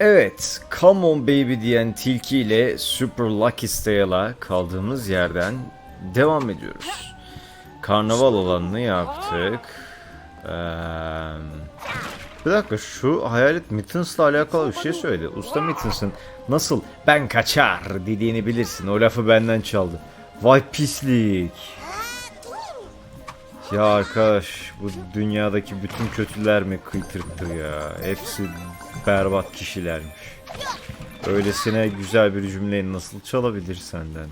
Evet, Come on baby diyen tilki ile Super Lucky Stale'a kaldığımız yerden devam ediyoruz. Karnaval alanını yaptık. Eee, bir dakika şu hayalet Mittens'la alakalı bir şey söyledi. Usta Mittens'ın nasıl ben kaçar dediğini bilirsin. O lafı benden çaldı. Vay pislik. Ya arkadaş bu dünyadaki bütün kötüler mi kıytırttır ya? Hepsi berbat kişilermiş. Öylesine güzel bir cümleyi nasıl çalabilir senden?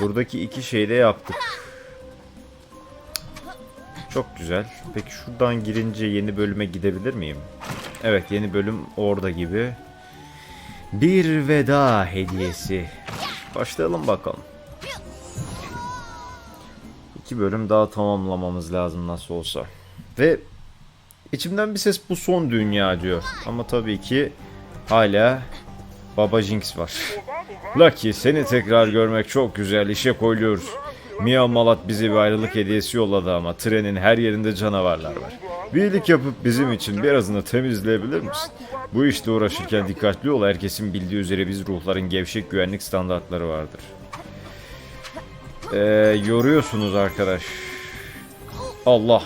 Buradaki iki şeyi de yaptık. Çok güzel. Peki şuradan girince yeni bölüme gidebilir miyim? Evet yeni bölüm orada gibi. Bir veda hediyesi. Başlayalım bakalım. İki bölüm daha tamamlamamız lazım nasıl olsa. Ve içimden bir ses bu son dünya diyor. Ama tabii ki hala Baba Jinx var. Lucky seni tekrar görmek çok güzel işe koyuyoruz. Mia Malat bize bir ayrılık hediyesi yolladı ama trenin her yerinde canavarlar var. Bir iyilik yapıp bizim için birazını temizleyebilir misin? Bu işle uğraşırken dikkatli ol. Herkesin bildiği üzere biz ruhların gevşek güvenlik standartları vardır. Ee, yoruyorsunuz arkadaş. Allah.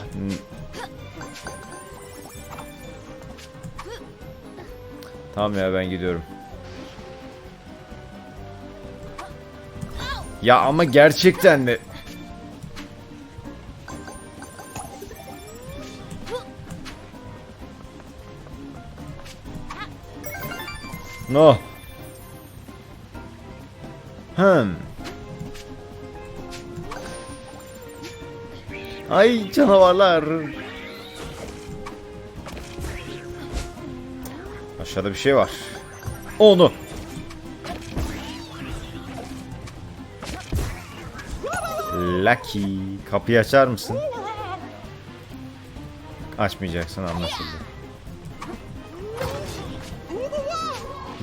Tamam ya ben gidiyorum. Ya ama gerçekten de No. Hmm. Ay canavarlar. Aşağıda bir şey var. Onu. Lucky. Kapıyı açar mısın? Açmayacaksın anlaşıldı.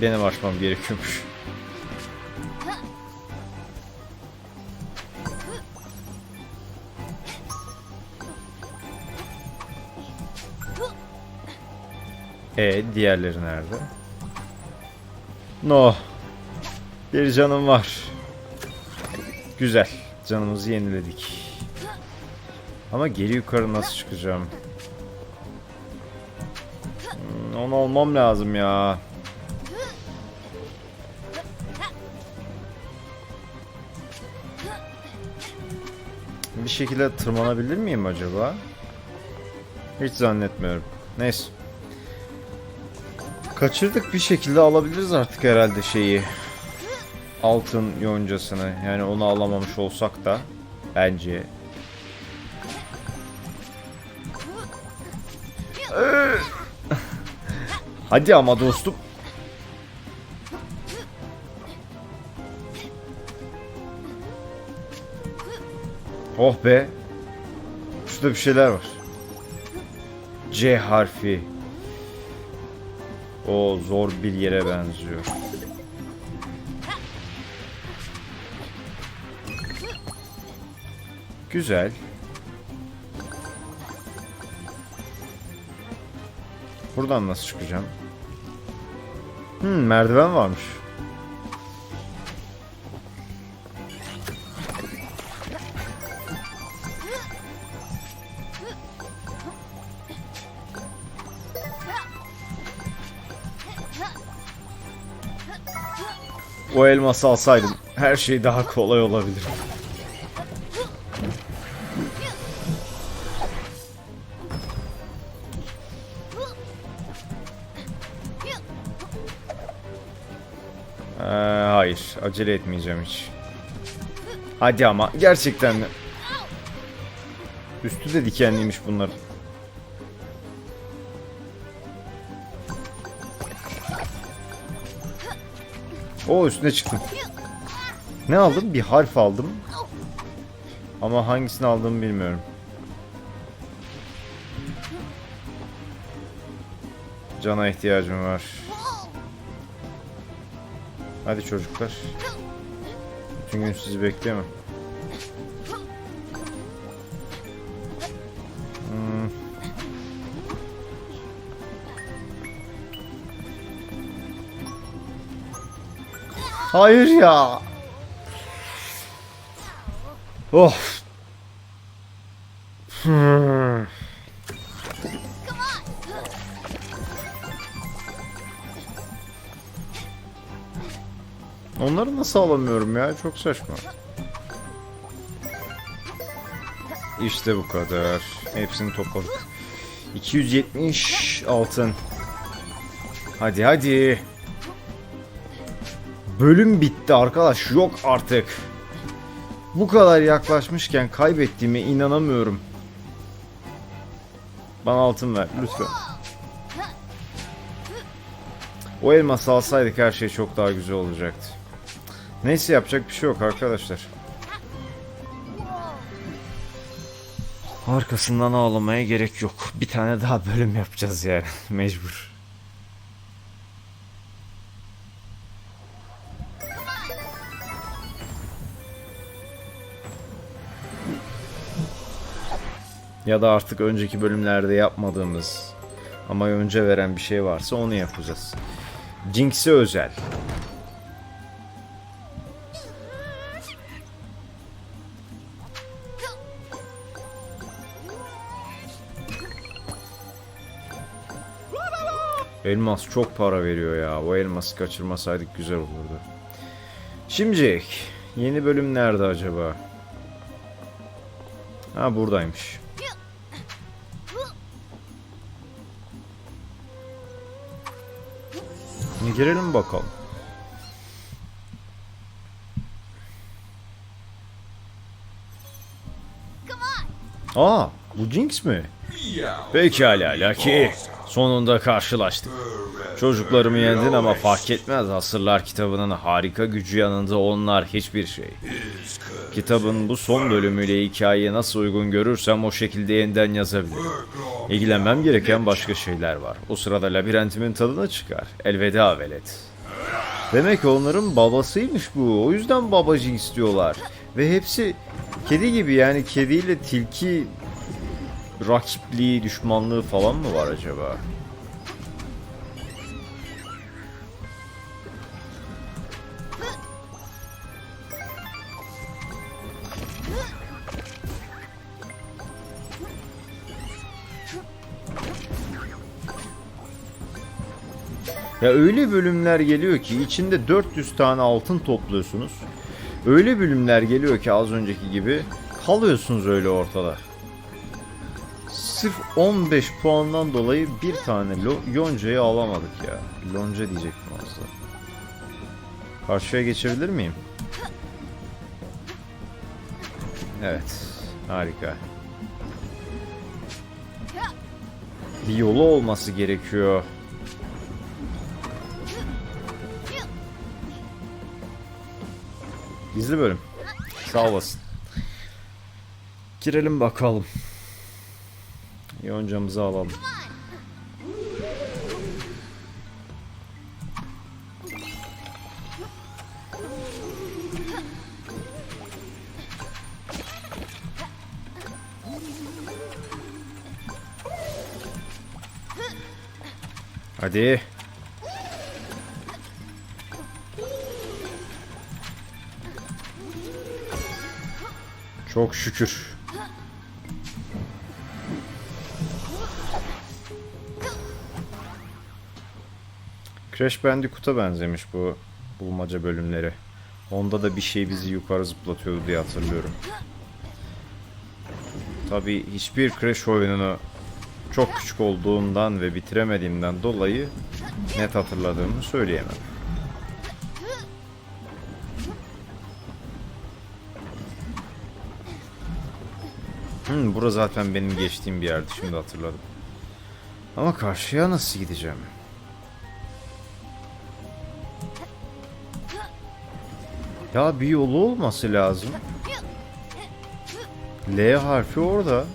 Benim açmam gerekiyormuş. E diğerleri nerede? No. Bir canım var. Güzel. Canımızı yeniledik. Ama geri yukarı nasıl çıkacağım? Hmm, Onu almam lazım ya. Bir şekilde tırmanabilir miyim acaba? Hiç zannetmiyorum. Neyse. Kaçırdık bir şekilde alabiliriz artık herhalde şeyi. Altın yoncasını. Yani onu alamamış olsak da bence. Hadi ama dostum. Oh be. Şurada bir şeyler var. C harfi. O zor bir yere benziyor. Güzel. Buradan nasıl çıkacağım? Hmm, merdiven varmış. O elması alsaydım her şey daha kolay olabilir. Ee, hayır, acele etmeyeceğim hiç. Hadi ama gerçekten mi? Üstü de dikenliymiş bunların. O üstüne çıktım. Ne aldım? Bir harf aldım. Ama hangisini aldığımı bilmiyorum. Cana ihtiyacım var. Hadi çocuklar. Bütün gün sizi bekleyemem. Hayır ya. Of. Hmm. Onları nasıl alamıyorum ya? Çok saçma. İşte bu kadar. Hepsini topladık. 270 altın. Hadi hadi. Bölüm bitti arkadaş. Yok artık. Bu kadar yaklaşmışken kaybettiğime inanamıyorum. Bana altın ver lütfen. O elması alsaydık her şey çok daha güzel olacaktı. Neyse yapacak bir şey yok arkadaşlar. Arkasından ağlamaya gerek yok. Bir tane daha bölüm yapacağız yani. Mecbur. Ya da artık önceki bölümlerde yapmadığımız ama önce veren bir şey varsa onu yapacağız. Jinx'e özel. Elmas çok para veriyor ya. O elması kaçırmasaydık güzel olurdu. Şimdi yeni bölüm nerede acaba? Ha buradaymış. Girelim bakalım. Aa, bu Jinx mi? Pekala Lucky. Sonunda karşılaştık. Çocuklarımı yendin ama fark etmez. Asırlar kitabının harika gücü yanında onlar hiçbir şey. Kitabın bu son bölümüyle hikayeye nasıl uygun görürsem o şekilde yeniden yazabilirim. İlgilenmem gereken başka şeyler var. O sırada labirentimin tadına çıkar. Elveda velet. Demek onların babasıymış bu. O yüzden babacı istiyorlar. Ve hepsi kedi gibi yani kediyle tilki rakipliği, düşmanlığı falan mı var acaba? Ya öyle bölümler geliyor ki içinde 400 tane altın topluyorsunuz. Öyle bölümler geliyor ki az önceki gibi kalıyorsunuz öyle ortada. Sırf 15 puandan dolayı bir tane lo- yoncayı alamadık ya. Lonca diyecektim aslında. Karşıya geçebilir miyim? Evet. Harika. Bir yolu olması gerekiyor. Gizli bölüm. Sağ olasın. Girelim bakalım. Yoncamızı alalım. Hadi. Çok şükür. Crash Bandicoot'a benzemiş bu bulmaca bölümleri. Onda da bir şey bizi yukarı zıplatıyordu diye hatırlıyorum. Tabi hiçbir Crash oyununu çok küçük olduğundan ve bitiremediğimden dolayı net hatırladığımı söyleyemem. Hmm, bura zaten benim geçtiğim bir yerdi şimdi hatırladım. Ama karşıya nasıl gideceğim? Ya bir yolu olması lazım. L harfi orada.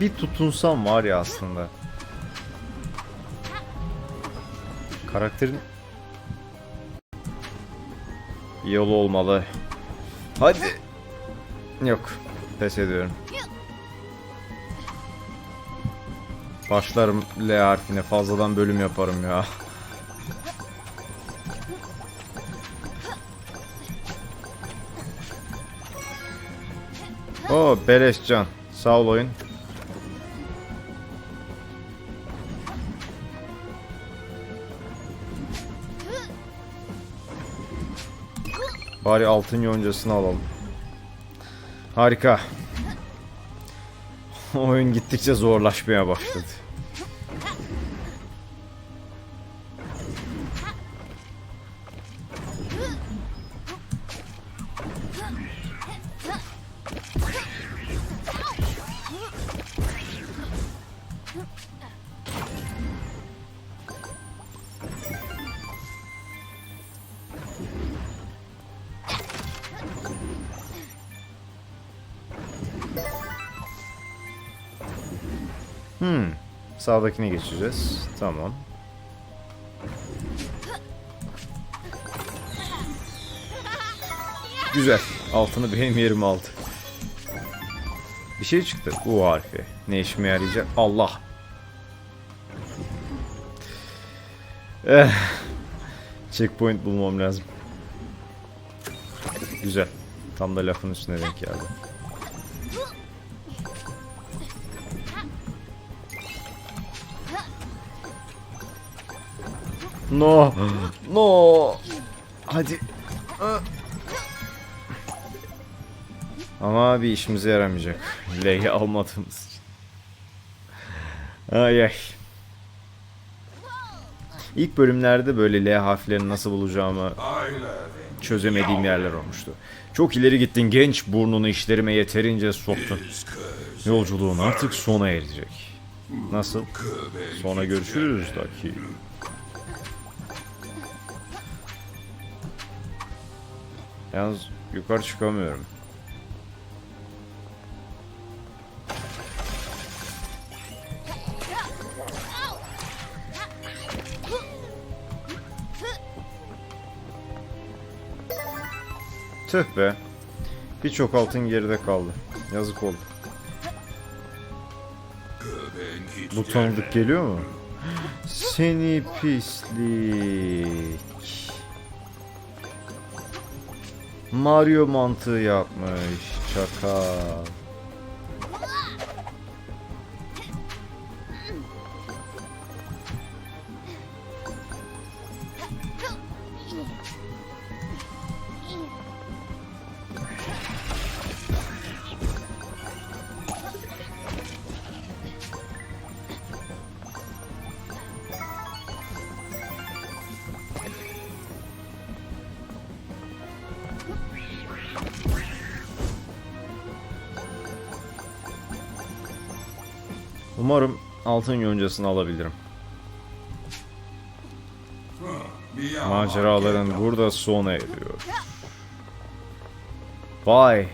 Bir tutunsam var ya aslında. Karakterin yolu olmalı. Hadi. Yok. Pes ediyorum. Başlarım L harfine. Fazladan bölüm yaparım ya. Oo beleş can. Sağ ol oyun. Bari altın yoncasını alalım. Harika. Oyun gittikçe zorlaşmaya başladı. Hmm. Sağdakine geçeceğiz. Tamam. Güzel. Altını benim yerim aldı. Bir şey çıktı. U harfi. Ne işime yarayacak? Allah. Eh. Checkpoint bulmam lazım. Güzel. Tam da lafın üstüne denk geldi. No. No. Hadi. Ama bir işimize yaramayacak. L'yi almadığımız için. Ay ay. İlk bölümlerde böyle L harflerini nasıl bulacağımı çözemediğim yerler olmuştu. Çok ileri gittin genç burnunu işlerime yeterince soktun. Yolculuğun artık sona erecek. Nasıl? Sonra görüşürüz Daki. Yalnız yukarı çıkamıyorum. Tüh be. Birçok altın geride kaldı. Yazık oldu. Bu tanıdık geliyor mu? Seni pislik. Mario mantığı yapmış. Çakal. Umarım altın yoncasını alabilirim. Maceraların burada sona eriyor. Vay.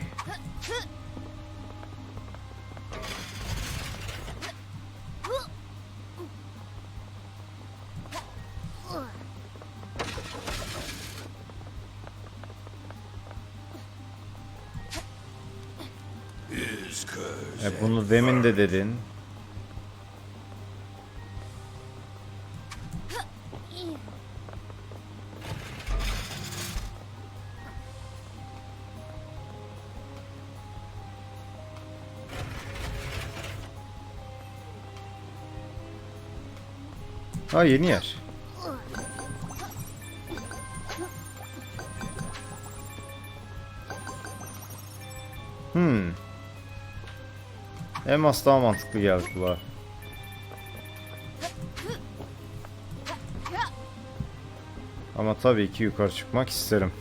Ha yeni yer. Hmm. Elmas daha mantıklı geldi kulağa. Ama tabii ki yukarı çıkmak isterim.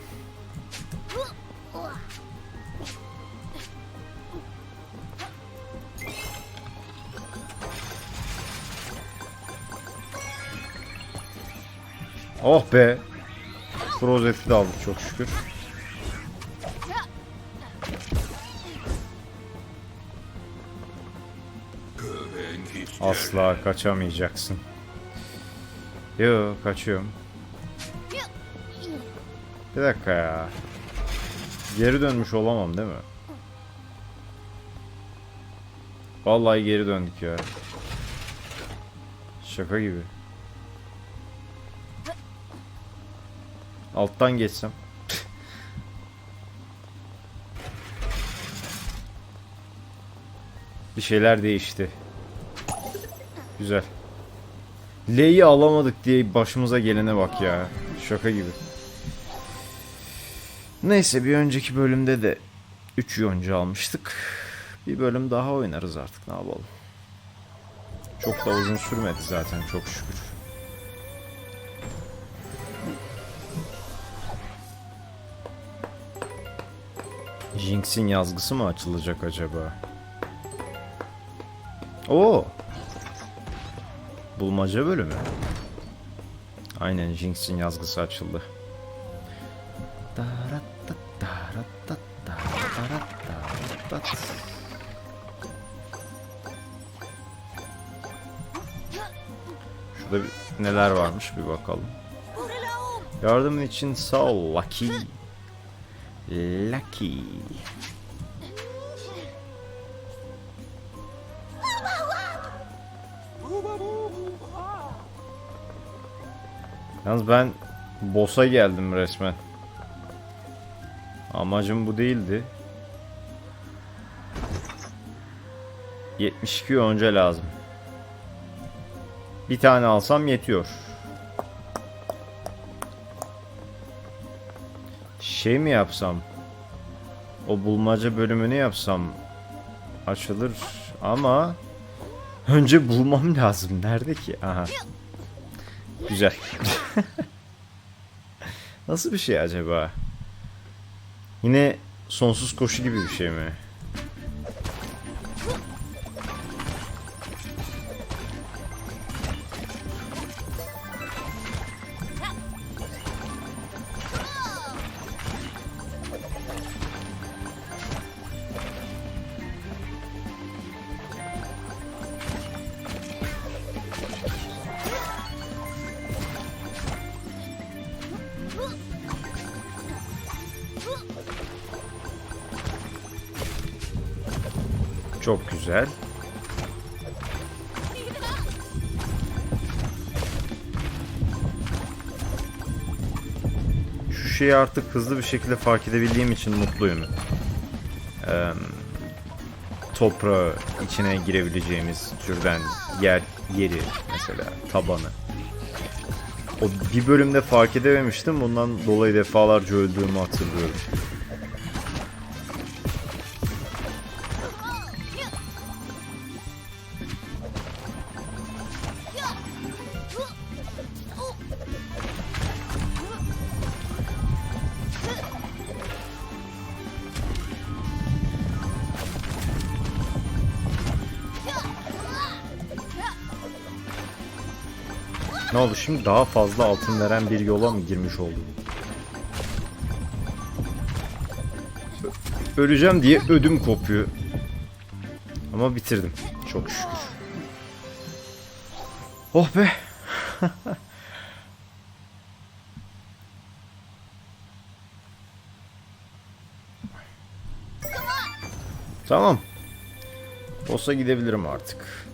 Oh be. Rozeti de aldık çok şükür. Asla kaçamayacaksın. Yo kaçıyorum. Bir dakika ya. Geri dönmüş olamam değil mi? Vallahi geri döndük ya. Şaka gibi. Alttan geçsem. Bir şeyler değişti. Güzel. L'yi alamadık diye başımıza gelene bak ya. Şaka gibi. Neyse bir önceki bölümde de 3 yonca almıştık. Bir bölüm daha oynarız artık ne yapalım. Çok da uzun sürmedi zaten çok şükür. Jinx'in yazgısı mı açılacak acaba? Oo. Bulmaca bölümü. Aynen Jinx'in yazgısı açıldı. Şurada bir, neler varmış bir bakalım. Yardımın için sağ ol Lucky. Lucky. Yalnız ben boss'a geldim resmen. Amacım bu değildi. 72 önce lazım. Bir tane alsam yetiyor. Şey mi yapsam? O bulmaca bölümünü yapsam açılır ama önce bulmam lazım. Nerede ki? Aha. Güzel. Nasıl bir şey acaba? Yine sonsuz koşu gibi bir şey mi? Çok güzel. Şu şeyi artık hızlı bir şekilde fark edebildiğim için mutluyum. Ee, toprağı içine girebileceğimiz türden yer yeri mesela tabanı. O bir bölümde fark edememiştim. Bundan dolayı defalarca öldüğümü hatırlıyorum. Oldu şimdi daha fazla altın veren bir yola mı girmiş oldum? Öleceğim diye ödüm kopuyor. Ama bitirdim. Çok şükür. Oh be. tamam. Boss'a gidebilirim artık.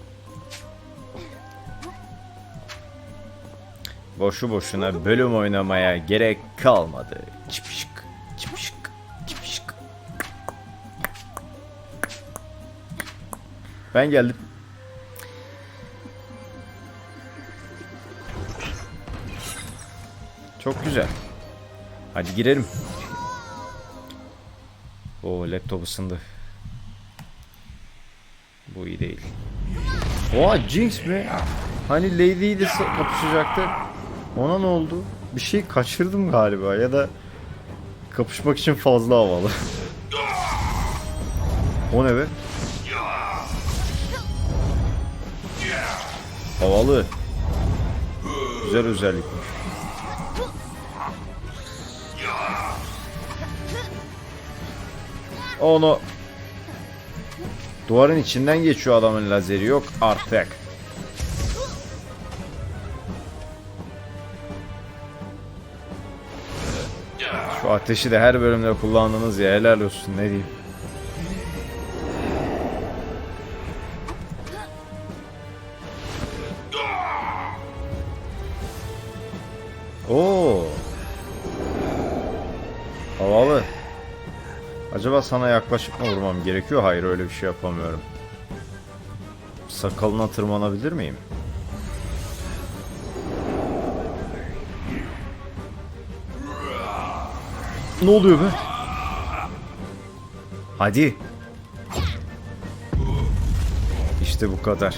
Boşu boşuna bölüm oynamaya gerek kalmadı. Çıpışık, çıpışık, çıpışık. Ben geldim. Çok güzel. Hadi girelim. O laptop ısındı. Bu iyi değil. Oha Jinx mi? Hani Lady ile kapışacaktı. Ona ne oldu? Bir şey kaçırdım galiba ya da kapışmak için fazla havalı. o ne be? Havalı. Güzel özellikmiş. Onu Duvarın içinden geçiyor adamın lazeri yok artık. Ateşi de her bölümde kullandınız ya helal olsun ne diyeyim. Oo. Havalı. Acaba sana yaklaşıp mı vurmam gerekiyor? Hayır öyle bir şey yapamıyorum. Sakalına tırmanabilir miyim? Ne oluyor be? Hadi. İşte bu kadar.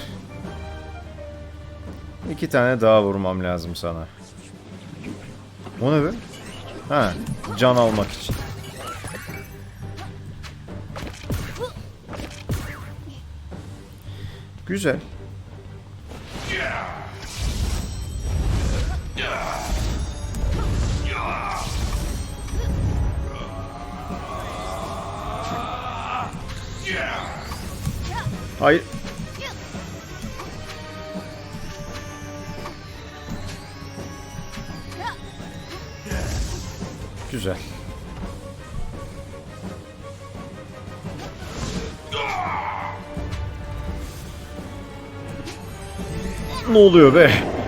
İki tane daha vurmam lazım sana. O ne be? Ha, can almak için. Güzel. Hayır. Güzel. Ne oluyor be?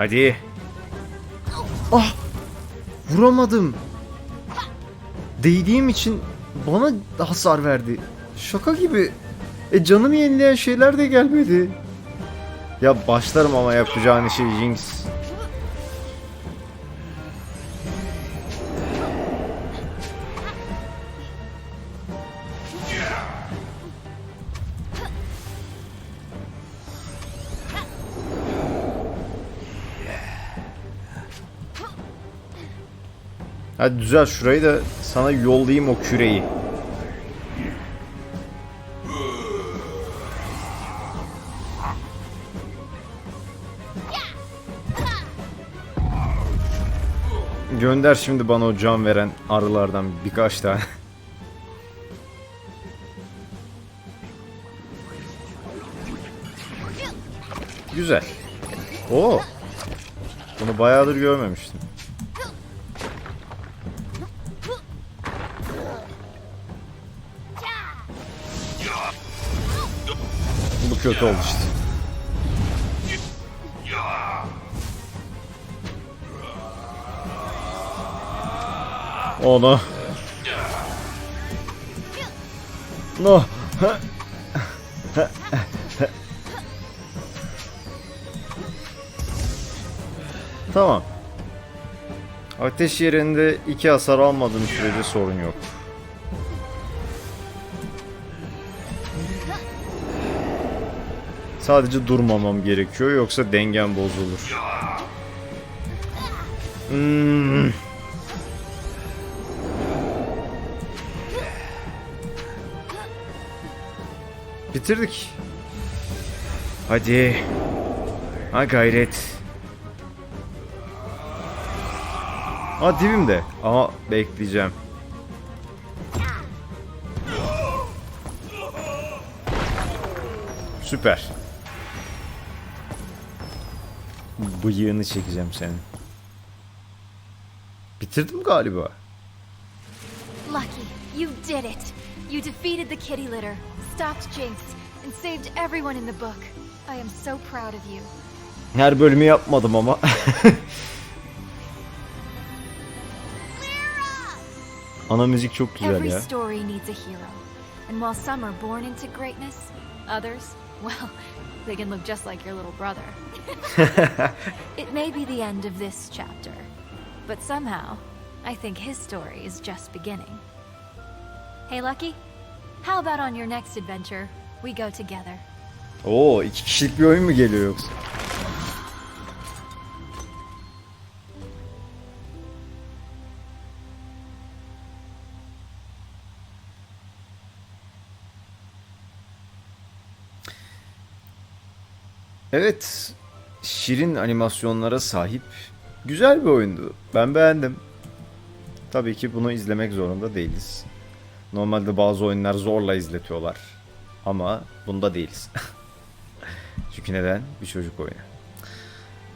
Hadi. Ah! Vuramadım. Değdiğim için bana hasar verdi. Şaka gibi. E canımı yenileyen şeyler de gelmedi. Ya başlarım ama yapacağın şey Jinx. Hadi düzel şurayı da sana yollayayım o küreyi. Gönder şimdi bana o can veren arılardan birkaç tane. Güzel. Oo. Bunu bayağıdır görmemiştim. Kötü oldu işte. Onu. No. tamam. Ateş yerinde iki hasar almadığım sürece sorun yok. Sadece durmamam gerekiyor yoksa dengem bozulur. Hmm. Bitirdik. Hadi. Ha gayret. Ha dibimde. Ama bekleyeceğim. Süper. Bıyığını çekeceğim senin. Bitirdim galiba. Lucky, you did it. You defeated the kitty litter, stopped Jinx, and saved everyone in the book. I am so proud of you. Her bölümü yapmadım ama. Ana müzik çok güzel Every ya. story needs a hero. And while some are born into greatness, others, well, they can look just like your little brother. it may be the end of this chapter, but somehow, I think his story is just beginning. Hey, Lucky, how about on your next adventure, we go together? Oo iki kişilik bir oyun mu geliyor yoksa? Evet, şirin animasyonlara sahip güzel bir oyundu. Ben beğendim. Tabii ki bunu izlemek zorunda değiliz. Normalde bazı oyunlar zorla izletiyorlar. Ama bunda değiliz. Çünkü neden? Bir çocuk oyunu.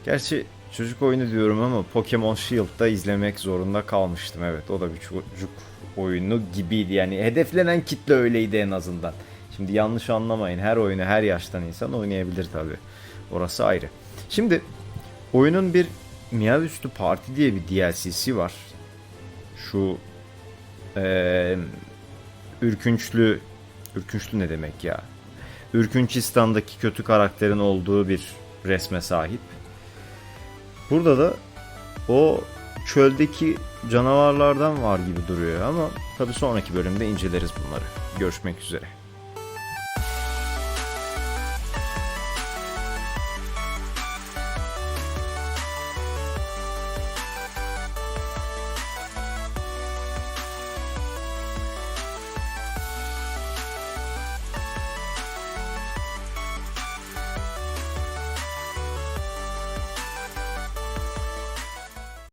Gerçi çocuk oyunu diyorum ama Pokemon Shield'da izlemek zorunda kalmıştım. Evet o da bir çocuk oyunu gibiydi. Yani hedeflenen kitle öyleydi en azından. Şimdi yanlış anlamayın. Her oyunu her yaştan insan oynayabilir tabi. Orası ayrı. Şimdi oyunun bir Miyaüstü Parti diye bir DLC'si var. Şu eee ürkünçlü ürkünçlü ne demek ya? Ürkünçistan'daki kötü karakterin olduğu bir resme sahip. Burada da o çöldeki canavarlardan var gibi duruyor ama tabi sonraki bölümde inceleriz bunları. Görüşmek üzere.